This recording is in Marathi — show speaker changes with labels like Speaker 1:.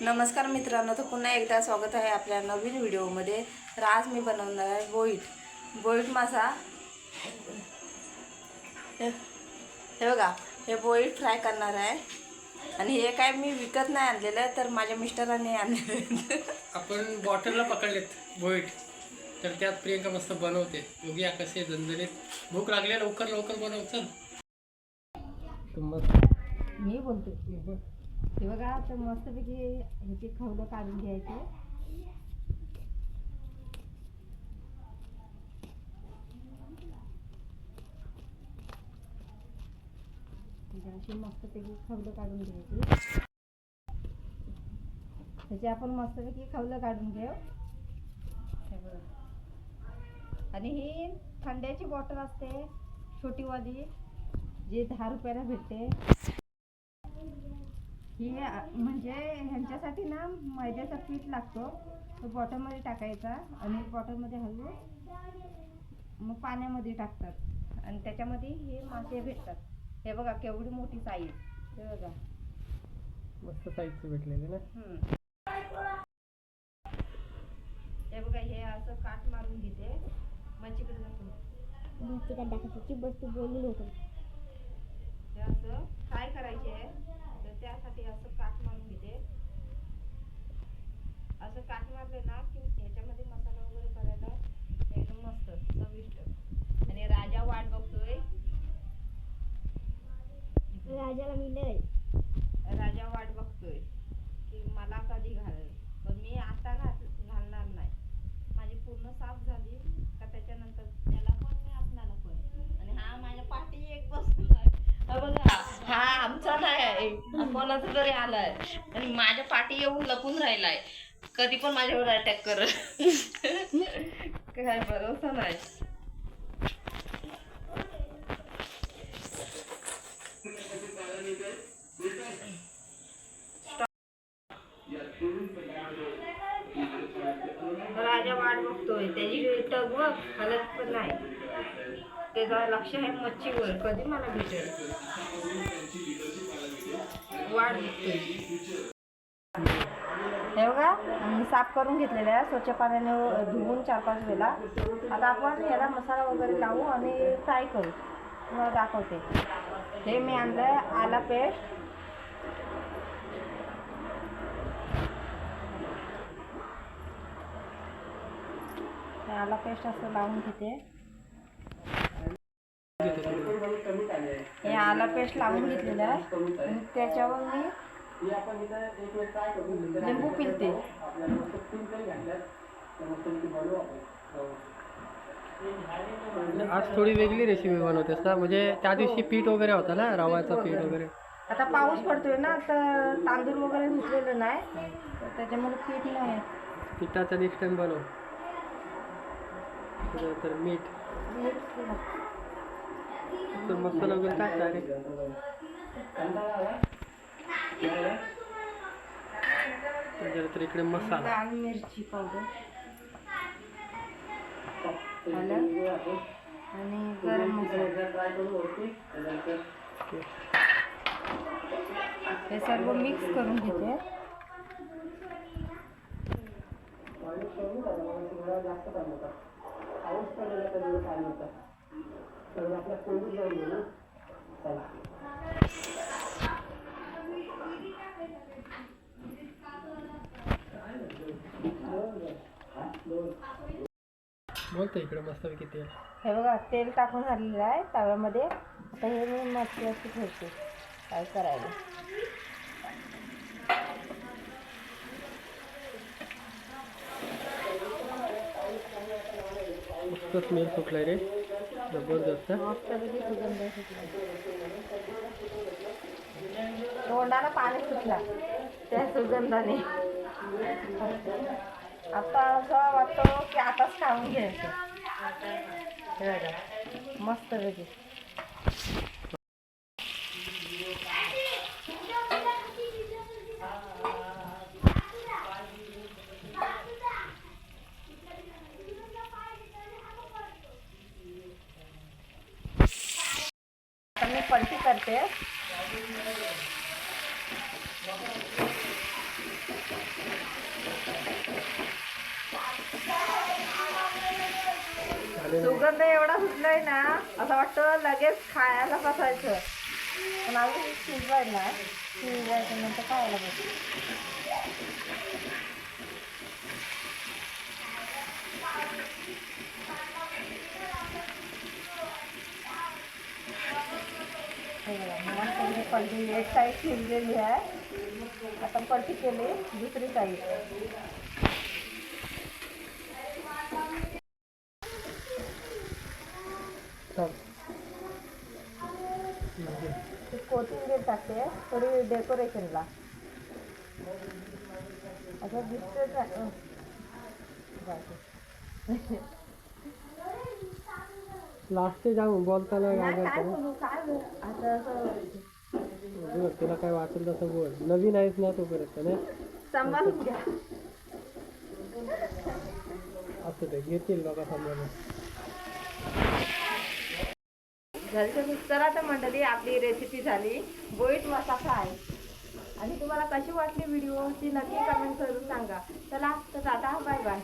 Speaker 1: नमस्कार मित्रांनो तर पुन्हा एकदा स्वागत आहे आपल्या नवीन व्हिडिओमध्ये. तर आज मी बनवणार आहे बोईट. बोईट मासा. हे हे बघा हे बोईट फ्राय करणार आहे. आणि हे काय मी विकत नाही आणलेलं आहे तर माझ्या मिस्टरांनी आणलेलं
Speaker 2: आपण बॉटलला पकडलेत बोईट. तर त्यात प्रियंका मस्त बनवते. बघूया कसे झणझणीत भूक लागली लवकर लवकर बनव चल.
Speaker 1: मी बोलते. हे बघा आता मस्तपैकी ह्याची खवलं काढून घ्यायचे. अशी मस्तपैकी खवलं काढून घ्यायची. त्याची आपण मस्तपैकी खवलं काढून घेऊ. आणि ही थंड्याची बॉटल असते छोटीवाली जी दहा रुपयाला भेटते. ही म्हणजे ह्यांच्यासाठी ना मैद्याचा पीठ लागतो. तो बॉटलमध्ये टाकायचा आणि बॉटलमध्ये हलवून मग पाण्यामध्ये टाकतात. आणि त्याच्यामध्ये हे मासे भेटतात. हे बघा केवढी मोठी साईज. हे बघा.
Speaker 2: मस्त साईजचे भेटलेले ना.
Speaker 1: हे बघा हे असं काट मारून घेते. मच्छीकडे जातो.
Speaker 3: तिकडे दाखवायची वस्तू बोलली होतं.
Speaker 1: ते असं फ्राय करायचे. आहे त्यासाठी असं काट मारून घेते. असं काट मारले ना की ह्याच्यामध्ये मसाला वगैरे करायला एकदम मस्त चविष्ट. आणि राजा वाट बघतोय.
Speaker 3: राजाला मी लय
Speaker 1: राजा वाट बघतोय की मला कधी घालेल पण मी आता घात घालणार नाही माझी पूर्ण साफ झाली का त्याच्यानंतर त्याला पण मी आपणाला पण आणि हा माझ्या पाठी एक बसलाय हा बघा हा आमचा नाही तरी आलाय आणि माझ्या पाठी येऊन लपून राहिलाय कधी पण माझ्यावर अटॅक कर. काय भरोसा नाही. राजा वाट बघतोय. त्याची टग बघ हलत पण नाही. त्याचा लक्ष आहे मच्छीवर. कधी मला भेटेल? वाट हे बघा मी साफ करून घेतलेलं आहे स्वच्छ पाण्याने धुवून चार पाच वेळा आता आपण याला मसाला वगैरे लावू आणि फ्राय करू. तुम्हाला दाखवते. हे मी आणलं आहे आला पेस्ट. आला पेस्ट असं लावून घेते हे आला पेस्ट लावून घेतलेलं आहे त्याच्यावर मी लिंबू पिलते
Speaker 2: आज थोडी वेगळी रेसिपी बनवतेस ना म्हणजे त्या दिवशी पीठ वगैरे होता ना रवाचं पीठ वगैरे?
Speaker 1: आता पाऊस पडतोय ना तर तांदूळ वगैरे धुतलेलं नाही. तर त्याच्यामुळे पीठ नाही.
Speaker 2: पिठाचा नेक्स्ट टाइम बनव. तर मीठ तर मसाला वगैरे टाक डायरेक्ट त्याच्यानंतर इकडे मसाला.
Speaker 1: लाल मिरची पावडर. आलं? आणि गरम मसाला. हे सर्व मिक्स करून घेते.
Speaker 2: बोलतो इकडे मस्तपैकी तेल.
Speaker 1: हे बघा तेल टाकून झालेलं आहे. तव्यामध्ये आता हे मी मच्छी अशी ठेवते. काय करायला
Speaker 2: मस्त स्मेल सुटलाय रे. जबरदस्त
Speaker 1: तोंडाला पाणी सुटला. त्या सुगंधाने. आता असं वाटतो की आताच खाऊन घ्यायचं. मस्त बघा करते. सुगंध एवढा सुटलाय ना असं वाटतं लगेच खायला बसायचं. पण अजून शिजवायला शिजवायचं नंतर खायला बसायचं. हे पलटी एक साईड शिजलेली आहे आता पलटी केली दुसरी साईड कोथिंबीर टाकते थोडी डेकोरेशनला असं दिसतंच जाऊ.
Speaker 2: लास्ट जाऊन बोलताना
Speaker 1: आता
Speaker 2: बघ, तुला काय वाटेल तसं बोल. नवीन आहेस ना तोपर्यंत
Speaker 1: घ्या.
Speaker 2: असं ते घेतील बघा समजा
Speaker 1: तर मंडळी आपली रेसिपी झाली. बोईट मसाला आहे आणि तुम्हाला कशी वाटली व्हिडिओ ती नक्की कमेंट करून सांगा. चला तर टाटा बाय बाय